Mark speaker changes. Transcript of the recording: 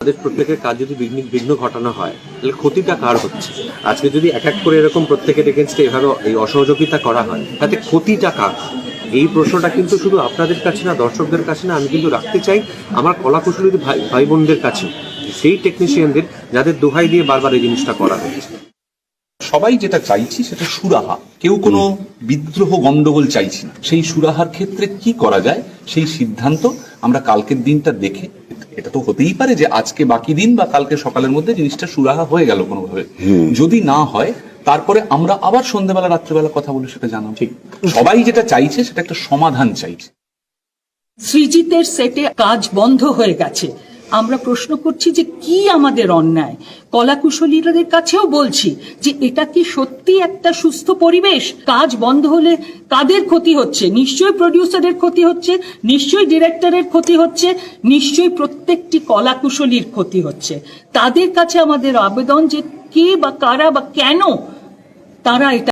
Speaker 1: তাদের প্রত্যেকের কাজ যদি বিঘ্ন ঘটানো হয় তাহলে ক্ষতিটা কার হচ্ছে? আজকে যদি এক এক করে এরকম প্রত্যেকের এগেনস্টে এভাবে এই অসহযোগিতা করা হয় তাতে ক্ষতিটা কার? এই প্রশ্নটা কিন্তু শুধু আপনাদের কাছে না দর্শকদের কাছে না আমি কিন্তু রাখতে চাই আমার কলাকুশলী ভাই ভাই বোনদের কাছে সেই টেকনিশিয়ানদের যাদের দোহাই দিয়ে বারবার এই জিনিসটা করা হয়েছে
Speaker 2: সবাই যেটা চাইছি সেটা সুরাহা। কেউ কোনো বিদ্রোহ গন্ডগোল চাইছি না। সেই সুরাহার ক্ষেত্রে কি করা যায় সেই সিদ্ধান্ত আমরা কালকের দিনটা দেখে এটা তো হতেই পারে যে আজকে বাকি দিন বা কালকে সকালের মধ্যে জিনিসটা সুরাহা হয়ে গেল কোনোভাবে। যদি না হয় তারপরে আমরা আবার সন্ধ্যেবেলা রাত্রেবেলা কথা বলে সেটা জানাব। ঠিক। সবাই যেটা চাইছে সেটা একটা সমাধান চাইছে।
Speaker 3: সৃজিতের সেটে কাজ বন্ধ হয়ে গেছে। আমরা প্রশ্ন করছি যে কি আমাদের অন্যায়? কলাকুশলীদের কাছেও বলছি যে এটা কি সত্যি একটা সুস্থ পরিবেশ? কাজ বন্ধ হলে কাদের ক্ষতি হচ্ছে? নিশ্চয়ই প্রডিউসারের ক্ষতি হচ্ছে, নিশ্চয়ই ডিরেক্টরের ক্ষতি হচ্ছে, নিশ্চয়ই প্রত্যেকটি কলাকুশলীর ক্ষতি হচ্ছে। তাদের কাছে আমাদের আবেদন যে কে বা কারা বা কেন তারা এটা